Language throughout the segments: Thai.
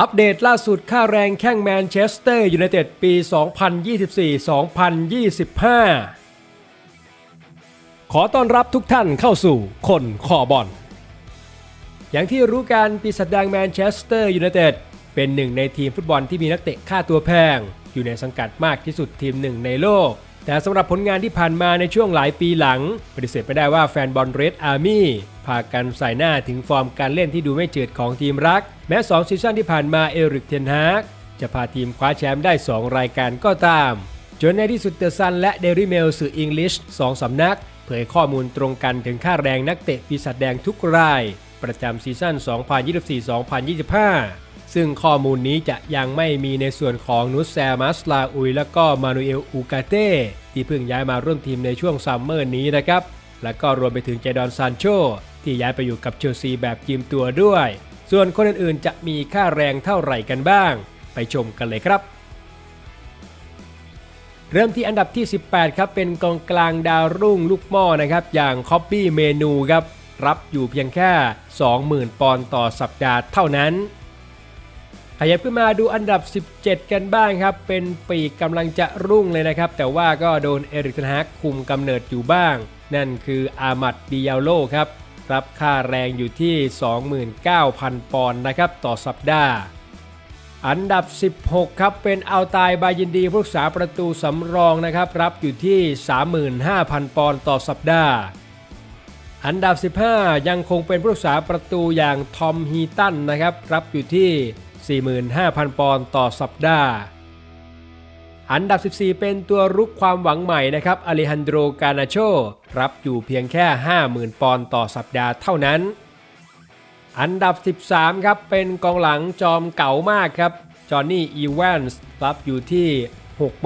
อัปเดตล่าสุดค่าแรงแข้งแมนเชสเตอร์ยูไนเต็ดปี 2024-2025 ขอต้อนรับทุกท่านเข้าสู่คนขอบอล อย่างที่รู้กันปีศาจแดงแมนเชสเตอร์ยูไนเต็ดเป็นหนึ่งในทีมฟุตบอลที่มีนักเตะค่าตัวแพง อยู่ในสังกัดมากที่สุดทีมหนึ่งในโลก แต่สำหรับผลงานที่ผ่านมาในช่วงหลายปีหลัง ปฏิเสธไม่ได้ว่าแฟนบอลเรดอาร์มี่พากันใส่หน้าถึงฟอร์มการเล่นที่ดูไม่เจืดของทีมรัก แม้ 2 ซีซั่นที่ผ่านมาเอริกเทนฮากจะพาทีมคว้าแชมป์ได้ 2 รายการก็ตาม จนในที่สุดเตอร์ซันและเดลี่เมลสื่ออังกฤษสองสำนัก เผยข้อมูลตรงกันถึงค่าแรงนักเตะปีศาจแดงทุกราย ประจำซีซั่น 2024-2025 ซึ่งข้อมูลนี้จะยังไม่มีในส่วนของนุสแซมัสลาอุย และก็มานูเอลอูกาเต้ที่เพิ่งย้ายมาร่วมทีมในช่วงซัมเมอร์นี้นะครับ และก็รวมไปถึงเจดอนซานโชที่ย้ายไปอยู่กับเชลซีแบบยืมตัวด้วย ส่วนคนอื่นๆ จะมีค่าแรงเท่าไหร่กันบ้าง ไปชมกันเลยครับเริ่มที่อันดับที่ 18 ครับ เป็นกองกลางดาวรุ่งลูกหม้อนะครับ อย่างคอปปี้เมนูครับ รับอยู่เพียงแค่ 20,000 ปอนด์ต่อสัปดาห์เท่านั้น ขยับขึ้นมาดูอันดับ 17 กันบ้างครับ เป็นปีกกำลังจะรุ่งเลยนะครับ แต่ว่าก็โดนเอริกทนฮากคุมกำเนิดอยู่บ้าง นั่นคืออามัดดิยาโลครับ รับค่าแรงอยู่ที่ 29,000 ปอนด์นะครับต่อสัปดาห์อันดับ 16 ครับ เป็นอัลตายบายินดีผู้รักษาประตูสำรองนะครับ รับอยู่ที่ 35,000 ปอนด์ต่อสัปดาห์ อันดับ 15 ยังคงเป็นผู้รักษาประตูอย่างทอมฮีตันนะครับรับอยู่ที่ 45,000 ปอนด์ต่อสัปดาห์ อันดับ 14 เป็นตัวรุกความหวังใหม่นะครับอเลฮันโดรกานาโชรับอยู่เพียงแค่ 50,000 ปอนด์ต่อสัปดาห์เท่านั้น อันดับ 13 ครับเป็นกองหลังจอมเก่ามากครับจอห์นนี่อีแวนส์รับอยู่ที่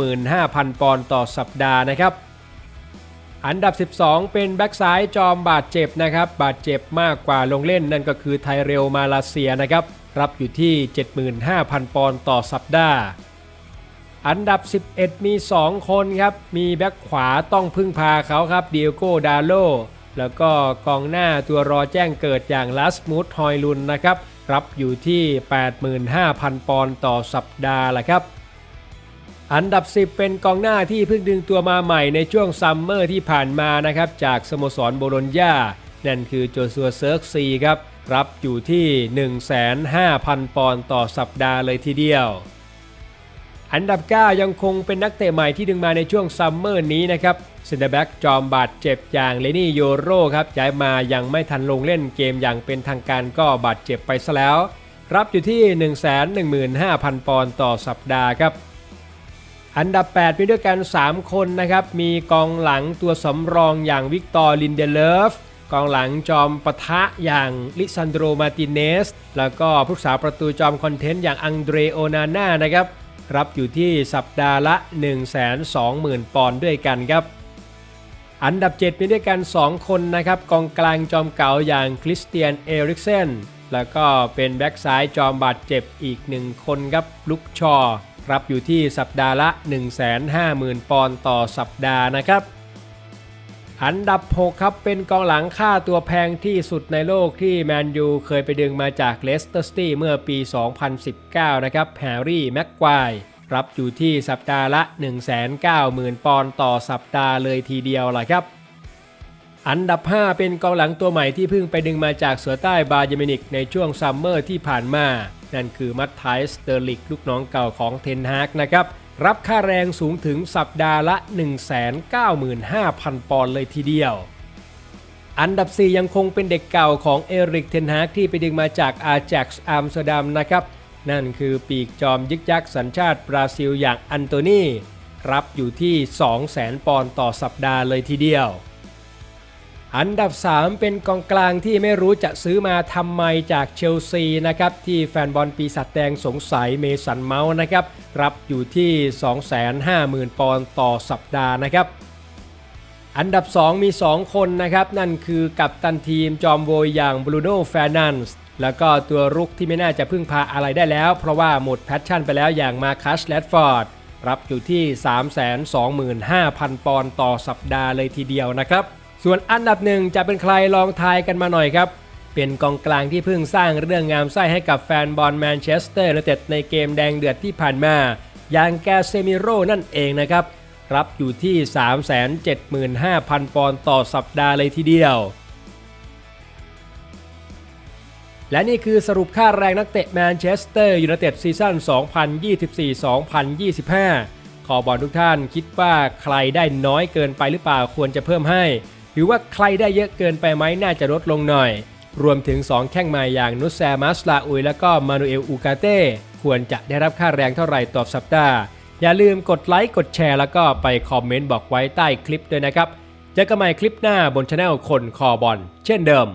65,000 ปอนด์ต่อสัปดาห์นะครับ อันดับ 12 เป็นแบ็กซ้ายจอมบาดเจ็บนะครับ บาดเจ็บมากกว่าลงเล่นนั่นก็คือไทเรลมาลาเซียนะครับ รับอยู่ที่ 75,000 ปอนด์ต่อสัปดาห์อันดับ 11 มี 2 คนครับ มีแบ็กขวาต้องพึ่งพาเขาครับเดียโกดาโลแล้วก็กองหน้าตัวรอแจ้งเกิดอย่างลัสมูดฮอยลุนนะครับ รับอยู่ที่ 85,000 ปอนด์ต่อสัปดาห์ละครับ อันดับ 10 เป็นกองหน้าที่เพิ่งดึงตัวมาใหม่ในช่วงซัมเมอร์ที่ผ่านมานะครับจากสโมสรโบโลญญานั่นคือโจซัวเซิร์กซีครับรับอยู่ที่ 15,000 ปอนด์ต่อสัปดาห์เลยทีเดียว อันดับ 9 ยังคงเป็นนักเตะใหม่ที่ดึงมาในช่วงซัมเมอร์นี้นะครับเซนเตอร์แบ็กจอมบาดเจ็บอย่างเลนี่โยโรครับย้ายมายังไม่ทันลงเล่นเกมอย่างเป็นทางการก็บาดเจ็บไปซะแล้ว รับอยู่ที่ 115,000 ปอนด์ต่อสัปดาห์ครับ อันดับ 8 มีด้วยกัน 3 คนนะครับ มีกองหลังตัวสำรองอย่างวิกตอร์ลินเดเลฟกองหลังจอมปะทะอย่างลิซันโดมาติเนส แล้วก็ผู้รักษาประตูจอมคอนเทนต์อย่างอังเดรโอนาน่านะครับ รับอยู่ที่สัปดาห์ละ 120,000 ปอนด์ด้วยกันครับ อันดับ 7 มีด้วยกัน 2 คนนะครับ กองกลางจอมเก่าอย่างคริสเตียนเอริกเซนแล้วก็เป็นแบ็กซ้ายจอมบาดเจ็บอีกหนึ่งคนครับลุกชอ รับอยู่ที่สัปดาห์ละ 150,000 ปอนด์ต่อสัปดาห์นะครับ อันดับ 6 ครับเป็นกองหลังค่าตัวแพงที่สุดในโลกที่แมนยูเคยไปดึงมาจากเลสเตอร์ซิตี้เมื่อปี 2019 นะครับแฮร์รี่แม็กควายรับอยู่ที่สัปดาห์ละ 190,000 ปอนด์ต่อสัปดาห์เลยทีเดียวล่ะครับอันดับ 5 เป็นกองหลังตัวใหม่ที่เพิ่งไปดึงมาจากเสือใต้บาเยเมนิกในช่วงซัมเมอร์ที่ผ่านมา นั่นคือมัตไทสเตอร์ลิกลูกน้องเก่าของเทนฮากนะครับ รับค่าแรงสูงถึงสัปดาห์ละ 195,000 ปอนด์เลยทีเดียว อันดับ 4 ยังคงเป็นเด็กเก่าของเอริกเทนฮากที่ไปดึงมาจากอาแจ็กซ์อัมสเตอร์ดัมนะครับ นั่นคือปีกจอมยึกยักสัญชาติบราซิลอย่างอันโตนีรับอยู่ที่ 200,000 ปอนด์ต่อสัปดาห์เลยทีเดียว อันดับ 3 เป็นกองกลางที่ไม่รู้จะซื้อมาทำไมจากเชลซีนะครับที่แฟนบอลปีศาจแดงสงสัยเมสันเมาส์นะครับรับอยู่ที่ 250,000 ปอนด์ต่อสัปดาห์นะครับ อันดับ 2 มี 2 คนนะครับ นั่นคือกัปตันทีมจอมโวยอย่างบรูโน่แฟร์นันส์แล้วก็ตัวรุกที่ไม่น่าจะพึ่งพาอะไรได้แล้ว เพราะว่าหมดแพชชั่นไปแล้วอย่างมาคัสแลดฟอร์ดรับอยู่ที่ 325,000 ปอนด์ต่อสัปดาห์เลยทีเดียวนะครับ ส่วนอันดับหนึ่งจะเป็นใครลองทายกันมาหน่อยครับ เป็นกองกลางที่เพิ่งสร้างเรื่องงามไส้ให้กับแฟนบอลแมนเชสเตอร์ยูไนเต็ดในเกมแดงเดือดที่ผ่านมา อย่างแกเซมิโร่นั่นเองนะครับ รับอยู่ที่ 375,000 ปอนด์ต่อสัปดาห์เลยทีเดียว และนี่คือสรุปค่าแรงนักเตะแมนเชสเตอร์ยูไนเต็ดซีซั่น 2024-2025 ขอบอลทุกท่านคิดว่าใครได้น้อยเกินไปหรือเปล่าควรจะเพิ่มให้ หรือว่าใครได้เยอะเกินไปไหมน่าจะลดลงหน่อย รวมถึง 2 แข้งใหม่อย่างนุสแซมัสลาอุยและก็มานูเอลอูกาเต้ควรจะได้รับค่าแรงเท่าไหร่ต่อสัปดาห์ อย่าลืมกดไลค์กดแชร์แล้วก็ไปคอมเมนต์บอกไว้ใต้คลิปด้วยนะครับเจอกันใหม่คลิปหน้าบนช anel คนคอบอลเช่นเดิม